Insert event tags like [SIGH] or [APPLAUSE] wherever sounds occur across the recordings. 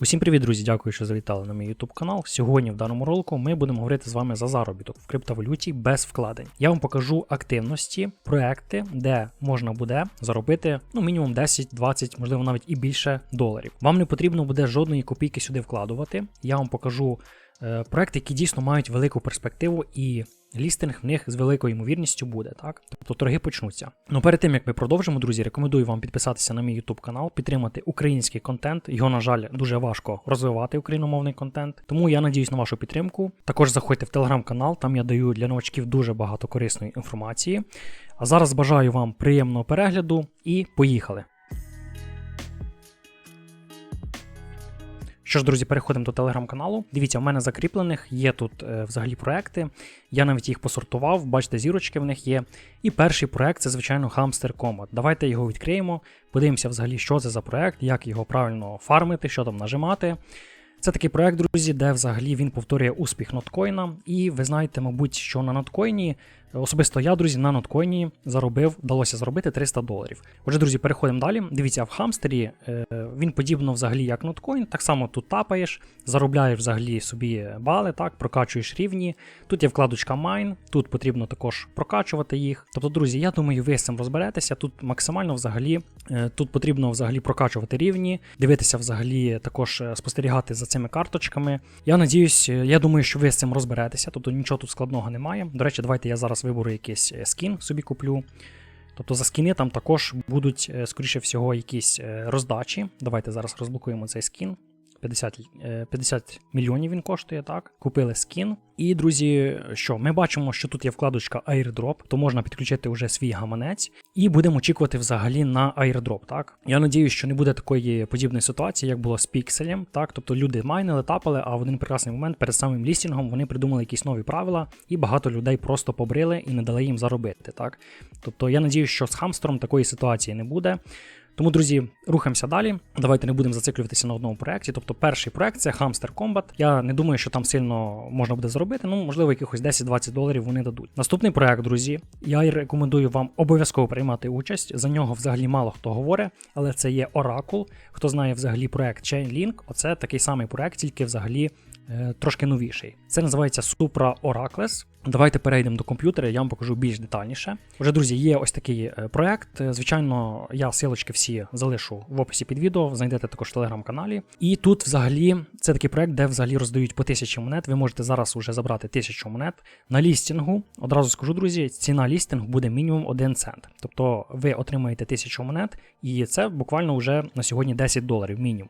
Усім привіт, друзі! Дякую, що завітали на мій YouTube канал. Сьогодні в даному ролику ми будемо говорити з вами за заробіток в криптовалюті без вкладень. Я вам покажу активності, проекти, де можна буде заробити ну мінімум 10, 20, можливо навіть і більше доларів. Вам не потрібно буде жодної копійки сюди вкладувати. Я вам покажу е, проекти, які дійсно мають велику перспективу і. Лістинг в них з великою ймовірністю буде, так? Тобто торги почнуться. Ну перед тим як ми продовжимо, друзі, рекомендую вам підписатися на мій YouTube канал, підтримати український контент. Його, на жаль, дуже важко розвивати україномовний контент. Тому я надіюсь на вашу підтримку. Також заходьте в телеграм-канал, там я даю для новачків дуже багато корисної інформації. А зараз бажаю вам приємного перегляду і поїхали! Що ж, друзі, переходимо до телеграм-каналу. Дивіться, у мене закріплених є тут е, взагалі проекти. Я навіть їх посортував, бачите, зірочки в них є. І перший проект це, звичайно, Hamster Combat. Давайте його відкриємо, подивимося взагалі, що це за проект, як його правильно фармити, що там нажимати. Це такий проект, друзі, де взагалі він повторює успіх ноткоїна. І ви знаєте, мабуть, що на ноткоїні, особисто я, друзі, на ноткоїні заробив, вдалося заробити 300 доларів. Отже, друзі, переходимо далі. Дивіться, в хамстері е, він подібно взагалі як ноткоін. Так само тут тапаєш, заробляєш взагалі собі бали, так, прокачуєш рівні. Тут є вкладочка Mine, тут потрібно також прокачувати їх. Тобто, друзі, я думаю, ви з цим розберетеся. Тут максимально взагалі, е, тут потрібно взагалі прокачувати рівні, дивитися взагалі також е, спостерігати за цими карточками. Я надіюсь, я думаю, що ви з цим розберетеся, тобто нічого тут складного немає. До речі, давайте я зараз виберу якийсь е, скін собі куплю. Тобто за скіни там також будуть, е, скоріше всього, якісь е, роздачі. Давайте зараз розблокуємо цей скін. 50 е, 50 мільйонів він коштує, так. Купили скін. І, друзі, що ми бачимо, що тут є вкладочка Airdrop, то можна підключити вже свій гаманець, і будемо очікувати взагалі на Airdrop, так. Я надію, що не буде такої подібної ситуації, як було з пікселем, так. Тобто люди майнили, тапали, а в один прекрасний момент перед самим лістінгом вони придумали якісь нові правила, і багато людей просто побрили і не дали їм заробити, так. Тобто я надію, що з хамстером такої ситуації не буде. Тому, друзі, рухаємося далі. Давайте не будемо зациклюватися на одному проєкті. Тобто, перший проект це Hamster Combat. Я не думаю, що там сильно можна буде заробити. Ну, можливо, якихось 10-20 доларів вони дадуть. Наступний проект, друзі, я рекомендую вам обов'язково приймати участь. За нього взагалі мало хто говорить, але це є Oracle. Хто знає взагалі проект Chainlink, оце такий самий проект, тільки взагалі. е, Трошки новіший. Це називається Supra Oracles. Давайте перейдемо до комп'ютера, я вам покажу більш детальніше. Отже, друзі, є ось такий е, проект. Е, Звичайно, я силочки всі залишу в описі під відео, знайдете також в телеграм-каналі. І тут взагалі це такий проект, де взагалі роздають по тисячі монет. Ви можете зараз уже забрати тисячу монет. На лістінгу, одразу скажу, друзі, ціна лістингу буде мінімум 1 цент. Тобто ви отримаєте тисячу монет, і це буквально вже на сьогодні 10 доларів мінімум.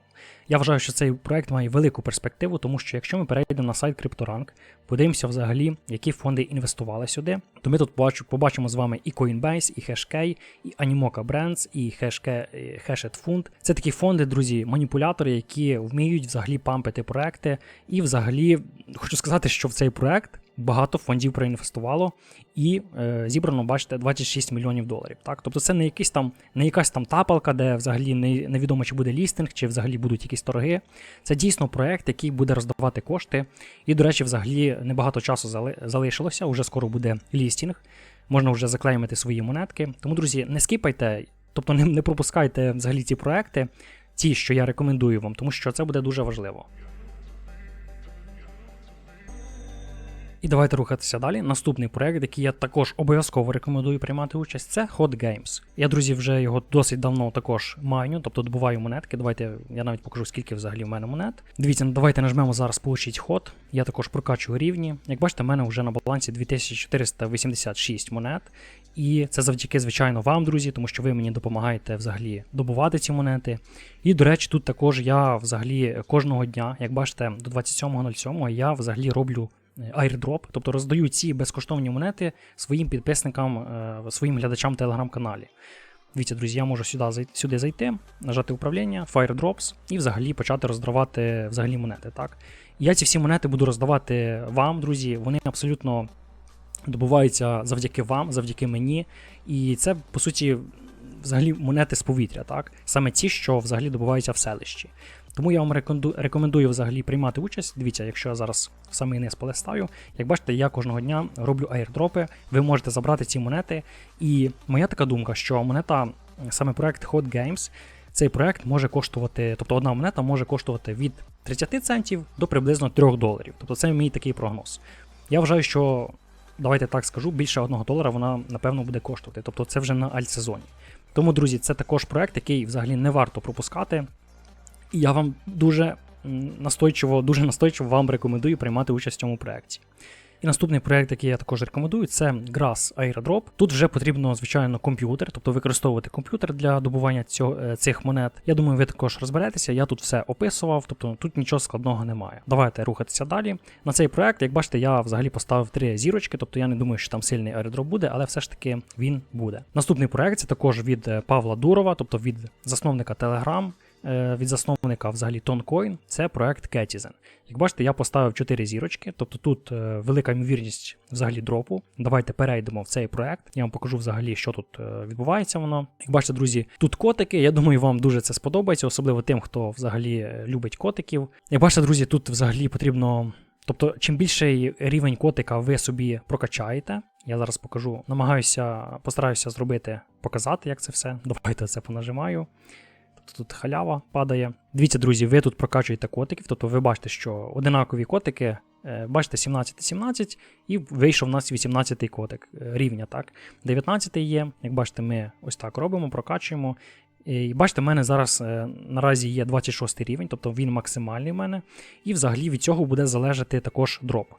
Я вважаю, що цей проект має велику перспективу, тому що якщо ми перейдемо на сайт CryptoRank, подивимося взагалі, які фонди інвестували сюди, то ми тут побачимо з вами і Coinbase, і Hashkey, і Animoca Brands, і Hashed Fund. Це такі фонди, друзі, маніпулятори, які вміють взагалі пампити проекти. І взагалі хочу сказати, що в цей проект багато фондів проінвестувало і е, зібрано, бачите, 26 мільйонів доларів. Так? Тобто це не якийсь там, не якась там тапалка, де взагалі не, невідомо, чи буде лістинг, чи взагалі будуть якісь торги. Це дійсно проект, який буде роздавати кошти. І, до речі, взагалі небагато часу зали, залишилося, уже скоро буде лістінг. Можна вже заклеймити свої монетки. Тому, друзі, не скіпайте, тобто не, не пропускайте взагалі ці проекти, ті, що я рекомендую вам, тому що це буде дуже важливо. І давайте рухатися далі. Наступний проект, який я також обов'язково рекомендую приймати участь, це Hot Games. Я, друзі, вже його досить давно також майню, тобто добуваю монетки. Давайте я навіть покажу, скільки взагалі в мене монет. Дивіться, давайте нажмемо зараз получить ход. Я також прокачую рівні. Як бачите, в мене вже на балансі 2486 монет. І це завдяки, звичайно, вам, друзі, тому що ви мені допомагаєте взагалі добувати ці монети. І, до речі, тут також я взагалі кожного дня, як бачите, до 27.07 я взагалі роблю airdrop, тобто роздаю ці безкоштовні монети своїм підписникам, е, своїм глядачам в телеграм-каналі. Дивіться, друзі, я можу сюди сюди зайти, нажати управління, Fire Drops і взагалі почати роздавати взагалі монети. Так? Я ці всі монети буду роздавати вам, друзі. Вони абсолютно добуваються завдяки вам, завдяки мені. І це, по суті, взагалі монети з повітря, так? Саме ті, що взагалі добуваються в селищі. Тому я вам рекомендую, взагалі приймати участь. Дивіться, якщо я зараз самий низ полистаю, як бачите, я кожного дня роблю аірдропи, ви можете забрати ці монети. І моя така думка, що монета, саме проект Hot Games, цей проект може коштувати, тобто одна монета може коштувати від 30 центів до приблизно 3 доларів. Тобто це мій такий прогноз. Я вважаю, що давайте так скажу, більше 1 долара вона напевно буде коштувати. Тобто це вже на альтсезоні. Тому, друзі, це також проект, який взагалі не варто пропускати. Я вам дуже настойчиво, дуже настойчиво вам рекомендую приймати участь в цьому проєкті. І наступний проєкт, який я також рекомендую, це Grass Airdrop. Тут вже потрібно, звичайно, комп'ютер, тобто використовувати комп'ютер для добування цього, е, цих монет. Я думаю, ви також розберетеся. Я тут все описував, тобто тут нічого складного немає. Давайте рухатися далі. На цей проект, як бачите, я взагалі поставив три зірочки, тобто я не думаю, що там сильний airdrop буде, але все ж таки він буде. Наступний проект це також від е, Павла Дурова, тобто від засновника Telegram. Е, Від засновника взагалі Toncoin, це проект Ketizen. Як бачите, я поставив 4 зірочки, тобто тут е, велика ймовірність взагалі дропу. Давайте перейдемо в цей проект. Я вам покажу взагалі, що тут е, відбувається воно. Як бачите, друзі, тут котики. Я думаю, вам дуже це сподобається, особливо тим, хто взагалі любить котиків. Як бачите, друзі, тут взагалі потрібно. Тобто, чим більший рівень котика ви собі прокачаєте, я зараз покажу, намагаюся, постараюся зробити, показати, як це все. Давайте це понажимаю. Тобто тут халява падає. Дивіться, друзі, ви тут прокачуєте котиків, тобто ви бачите, що одинакові котики, е, бачите, 17-17, і вийшов у нас 18-й котик е, рівня, так. 19-й є, як бачите, ми ось так робимо, прокачуємо. І бачите, в мене зараз е, наразі є 26 рівень, тобто він максимальний в мене. І взагалі від цього буде залежати також дроп.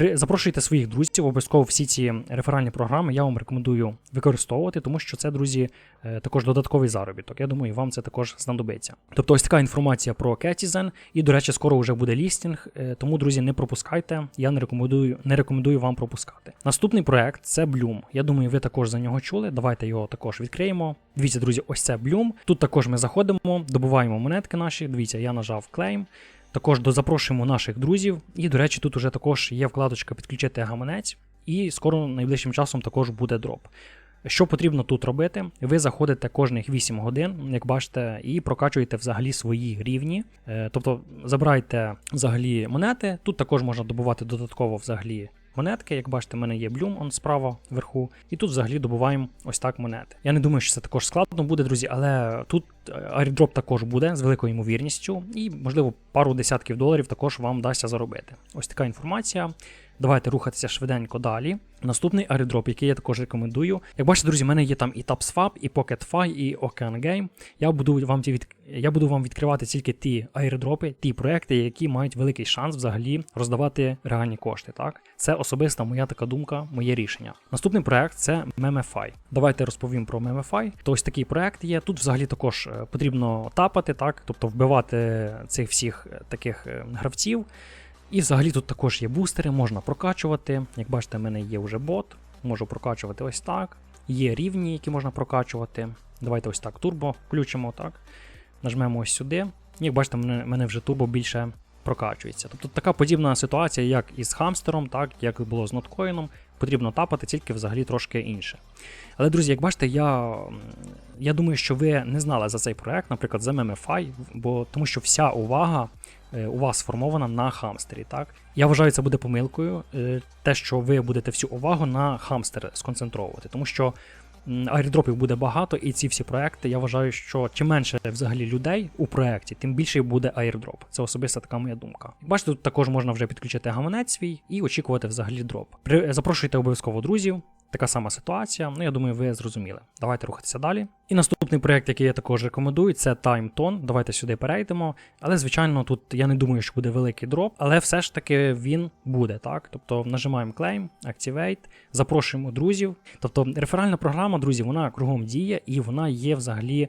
Запрошуйте своїх друзів, обов'язково всі ці реферальні програми я вам рекомендую використовувати, тому що це, друзі, е, також додатковий заробіток. Я думаю, вам це також знадобиться. Тобто, ось така інформація про Ketizen. І, до речі, скоро вже буде лістінг, е, тому, друзі, не пропускайте. Я не рекомендую, не рекомендую вам пропускати. Наступний проект це Bloom. Я думаю, ви також за нього чули. Давайте його також відкриємо. Дивіться, друзі, ось це Bloom. Тут також ми заходимо, добуваємо монетки наші. Дивіться, я нажав Claim. Також дозапрошуємо наших друзів. І, до речі, тут уже також є вкладочка підключити гаманець, і скоро найближчим часом також буде дроп. Що потрібно тут робити? Ви заходите кожних 8 годин, як бачите, і прокачуєте взагалі свої рівні. Е, Тобто забирайте взагалі монети. Тут також можна добувати додатково взагалі монетки. Як бачите, в мене є блюм он справа вверху, і тут взагалі добуваємо ось так монети. Я не думаю, що це також складно буде, друзі, але тут airdrop також буде з великою ймовірністю, і, можливо, пару десятків доларів також вам вдасться заробити. Ось така інформація. Давайте рухатися швиденько далі. Наступний airdrop, який я також рекомендую. Як бачите, друзі, в мене є там і TapSwap, і PocketFi, і Ocean. Я буду вам ті від... я буду вам відкривати тільки ті airdropи, ті проекти, які мають великий шанс взагалі роздавати реальні кошти. Так, це особиста моя така думка, моє рішення. Наступний проект це Memefy. Давайте розповім про Memefy. То ось такий проект є. Тут взагалі також е, потрібно тапати, так, тобто вбивати цих всіх е, таких е, гравців. І взагалі тут також є бустери, можна прокачувати. Як бачите, в мене є вже бот, можу прокачувати ось так. Є рівні, які можна прокачувати. Давайте ось так турбо включимо, так. Нажмемо ось сюди. Як бачите, в мене, вже турбо більше прокачується. Тобто така подібна ситуація, як і з хамстером, так, як було з ноткоїном. Потрібно тапати, тільки взагалі трошки інше. Але, друзі, як бачите, я я думаю, що ви не знали за цей проект, наприклад, за MMFI, бо тому що вся увага у вас сформована на хамстері. так? Я вважаю, це буде помилкою, е, те, що ви будете всю увагу на хамстер сконцентровувати, тому що Айрдропів буде багато, і ці всі проекти, я вважаю, що чим менше взагалі людей у проекті, тим більше буде айрдроп. Це особиста така моя думка. Бачите, тут також можна вже підключити гаманець свій і очікувати взагалі дроп. Запрошуйте обов'язково друзів. Така сама ситуація, ну я думаю, ви зрозуміли. Давайте рухатися далі. І наступний проект, який я також рекомендую, це TimeTone. Давайте сюди перейдемо. Але, звичайно, тут я не думаю, що буде великий дроп, але все ж таки він буде, так? Тобто нажимаємо Claim, Activate, запрошуємо друзів. Тобто реферальна програма, друзі, вона кругом діє і вона є взагалі.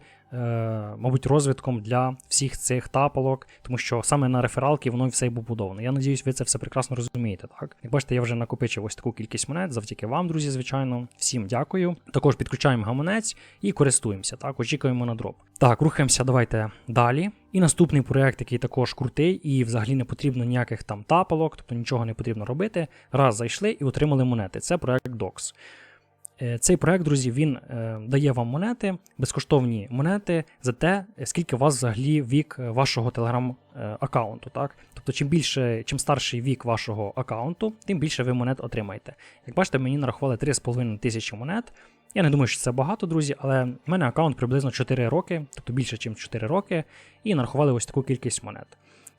Мабуть, розвитком для всіх цих тапалок, тому що саме на рефералки воно все й побудовано. Я надіюсь, ви це все прекрасно розумієте. Так, як бачите, я вже накопичив ось таку кількість монет, завдяки вам, друзі, звичайно. Всім дякую. Також підключаємо гаманець і користуємося. Так, очікуємо на дроп. Так, рухаємося, давайте далі. І наступний проект, який також крутий, і взагалі не потрібно ніяких там тапалок, тобто нічого не потрібно робити. Раз зайшли і отримали монети. Це проект DOX. Цей проект, друзі, він е, дає вам монети, безкоштовні монети за те, скільки у вас взагалі вік вашого телеграм-аккаунту. так? Тобто, чим більше, чим старший вік вашого аккаунту, тим більше ви монет отримаєте. Як бачите, мені нарахували 3,5 тисячі монет. Я не думаю, що це багато, друзі, але в мене аккаунт приблизно 4 роки, тобто більше, ніж 4 роки, і нарахували ось таку кількість монет.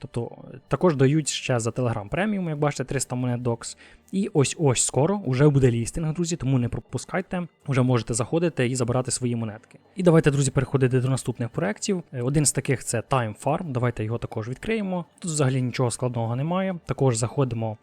Тобто також дають ще за Telegram преміум, як бачите, 300 монет докс. І ось ось скоро вже буде лістинг, друзі, тому не пропускайте. Вже можете заходити і забирати свої монетки. І давайте, друзі, переходити до наступних проєктів. Е, Один з таких це Time Farm. Давайте його також відкриємо. Тут взагалі нічого складного немає. Також заходимо.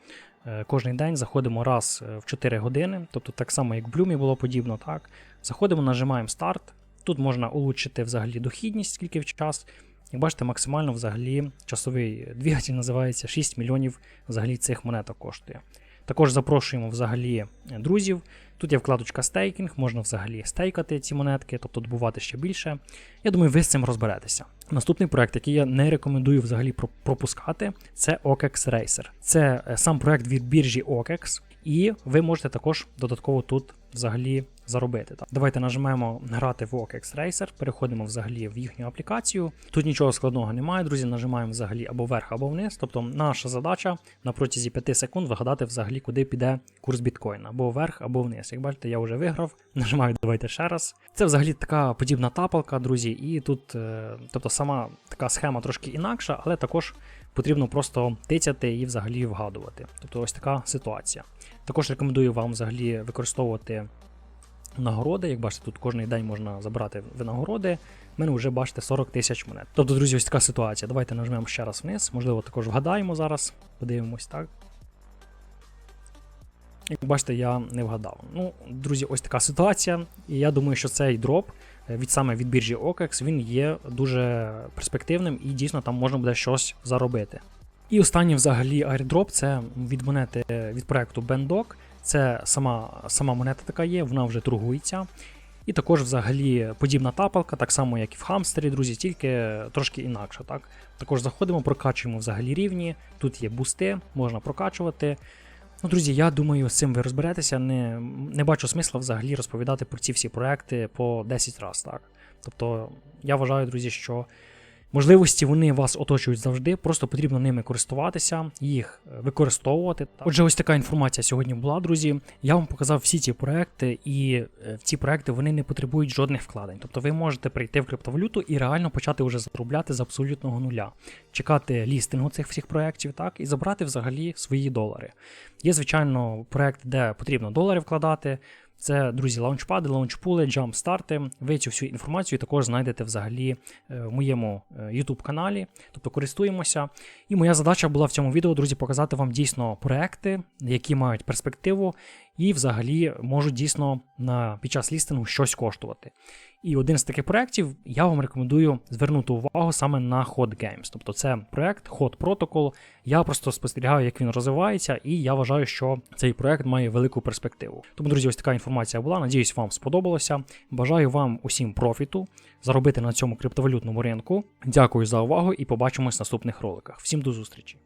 е, Кожний день заходимо раз е, в 4 години, тобто так само, як в Блюмі було подібно, так. Заходимо, нажимаємо старт. Тут можна улучшити взагалі дохідність, скільки в час. Як бачите, максимально взагалі часовий двигатель називається 6 мільйонів взагалі цих монеток коштує. Також запрошуємо взагалі друзів. Тут є вкладочка стейкінг, можна взагалі стейкати ці монетки, тобто добувати ще більше. Я думаю, ви з цим розберетеся. Наступний проект, який я не рекомендую взагалі пропускати, це OKEX Racer. Це е, сам проект від біржі OKEX, і ви можете також додатково тут взагалі заробити. Так. Давайте нажмемо грати в OKEX Racer, переходимо взагалі в їхню аплікацію. Тут нічого складного немає, друзі. Нажимаємо взагалі або вверх, або вниз. Тобто наша задача на протязі 5 секунд вигадати взагалі, куди піде курс біткоїна, або вверх, або вниз. Як бачите, я вже виграв. [LAUGHS] Нажимаю, давайте ще раз. Це взагалі така подібна тапалка, друзі, і тут, е, тобто сама така схема трошки інакша, але також потрібно просто тицяти і взагалі вгадувати. Тобто ось така ситуація. Також рекомендую вам взагалі використовувати нагороди. Як бачите, тут кожен день можна забрати винагороди. У мене вже бачите 40 тисяч монет. Тобто, друзі, ось така ситуація. Давайте нажмемо ще раз вниз. Можливо, також вгадаємо зараз. Подивимось так. Як бачите, я не вгадав. Ну, друзі, ось така ситуація. І я думаю, що цей дроп е, від саме від біржі OKEX, він є дуже перспективним і дійсно там можна буде щось заробити. І останній взагалі airdrop це від монети е, від проекту Bendok. Це сама, сама монета така є, вона вже торгується. І також взагалі подібна тапалка, так само, як і в хамстері, друзі, тільки трошки інакше. Так? Також заходимо, прокачуємо взагалі рівні. Тут є бусти, можна прокачувати. Ну, друзі, я думаю, з цим ви розберетеся. Не, не бачу смисла взагалі розповідати про ці всі проекти по 10 разів. Так? Тобто, я вважаю, друзі, що можливості вони вас оточують завжди, просто потрібно ними користуватися, їх е, використовувати. Отже, ось така інформація сьогодні була, друзі. Я вам показав всі ці проекти, і е, ці проекти вони не потребують жодних вкладень. Тобто ви можете прийти в криптовалюту і реально почати вже заробляти з абсолютного нуля, чекати лістингу цих всіх проєктів, так, і забрати взагалі свої долари. Є, звичайно, проект, де потрібно долари вкладати. Це, друзі, лаунчпади, лаунчпули, джампстарти. Ви цю всю інформацію також знайдете взагалі е, в моєму е, YouTube каналі, тобто користуємося. І моя задача була в цьому відео, друзі, показати вам дійсно проекти, які мають перспективу і взагалі можуть дійсно на, під час лістингу щось коштувати. І один з таких проєктів я вам рекомендую звернути увагу саме на Hot Games. Тобто це проект Hot Protocol. Я просто спостерігаю, як він розвивається, і я вважаю, що цей проект має велику перспективу. Тому, друзі, ось така інформація була. Надіюсь, вам сподобалося. Бажаю вам усім профіту, заробити на цьому криптовалютному ринку. Дякую за увагу і побачимось в наступних роликах. Всім до зустрічі!